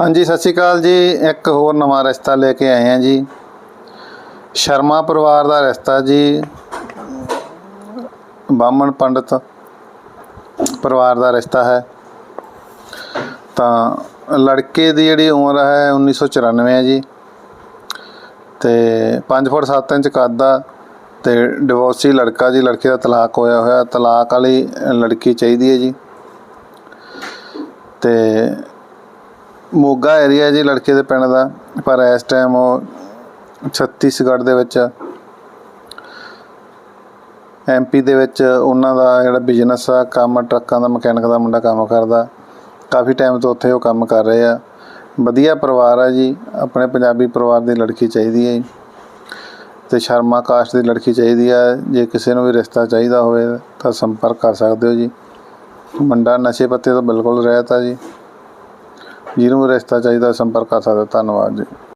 ਹਾਂਜੀ, ਸਤਿ ਸ਼੍ਰੀ ਅਕਾਲ ਜੀ। ਇੱਕ ਹੋਰ ਨਵਾਂ ਰਿਸ਼ਤਾ ਲੈ ਕੇ ਆਏ ਹਾਂ ਜੀ। ਸ਼ਰਮਾ ਪਰਿਵਾਰ ਦਾ ਰਿਸ਼ਤਾ ਜੀ। ਬਾਹਮਣ ਪੰਡਤ ਪਰਿਵਾਰ ਦਾ ਰਿਸ਼ਤਾ ਹੈ। ਤਾਂ ਲੜਕੇ ਦੀ ਜਿਹੜੀ ਉਮਰ ਹੈ 1994 ਹੈ ਜੀ। ਤੇ 5 ਫੁੱਟ 7 ਇੰਚ ਕੱਦ ਆ ਤੇ ਡਿਵੋਰਸੀ ਲੜਕਾ ਜੀ, ਲੜਕੇ ਦਾ ਤਲਾਕ ਹੋਇਆ ਹੋਇਆ। ਤਲਾਕ ਵਾਲੀ ਲੜਕੀ ਚਾਹੀਦੀ ਹੈ ਜੀ। ਤੇ ਮੋਗਾ ਏਰੀਆ ਜੀ ਲੜਕੇ ਦੇ ਪਿੰਡ ਦਾ, ਪਰ ਇਸ ਟਾਈਮ ਉਹ ਛੱਤੀਸਗੜ੍ਹ ਦੇ ਵਿੱਚ ਐਮਪੀ ਦੇ ਵਿੱਚ ਉਹਨਾਂ ਦਾ ਜਿਹੜਾ ਬਿਜ਼ਨਸ ਆ, ਕੰਮ ਟਰੱਕਾਂ ਦਾ, ਮਕੈਨਿਕ ਦਾ ਮੁੰਡਾ ਕੰਮ ਕਰਦਾ। ਕਾਫੀ ਟਾਈਮ ਤੋਂ ਉੱਥੇ ਉਹ ਕੰਮ ਕਰ ਰਹੇ ਆ। ਵਧੀਆ ਪਰਿਵਾਰ ਆ ਜੀ, ਆਪਣੇ ਪੰਜਾਬੀ ਪਰਿਵਾਰ ਦੀ ਲੜਕੀ ਚਾਹੀਦੀ ਹੈ ਜੀ। ਤੇ ਸ਼ਰਮਾ ਕਾਸਟ ਦੀ ਲੜਕੀ ਚਾਹੀਦੀ ਆ, ਜੇ ਕਿਸੇ ਨੂੰ ਵੀ ਰਿਸ਼ਤਾ ਚਾਹੀਦਾ ਹੋਵੇ ਤਾਂ ਸੰਪਰਕ ਕਰ ਸਕਦੇ ਹੋ ਜੀ। ਮੁੰਡਾ ਨਸ਼ੇ ਪੱਤੇ ਤੋਂ ਬਿਲਕੁਲ ਰਹਿਤ ਆ ਜੀ। ਜਿਹਨੂੰ ਵੀ ਰਿਸ਼ਤਾ ਚਾਹੀਦਾ ਸੰਪਰਕ ਕਰ ਸਕਦੇ ਹੋ। ਧੰਨਵਾਦ ਜੀ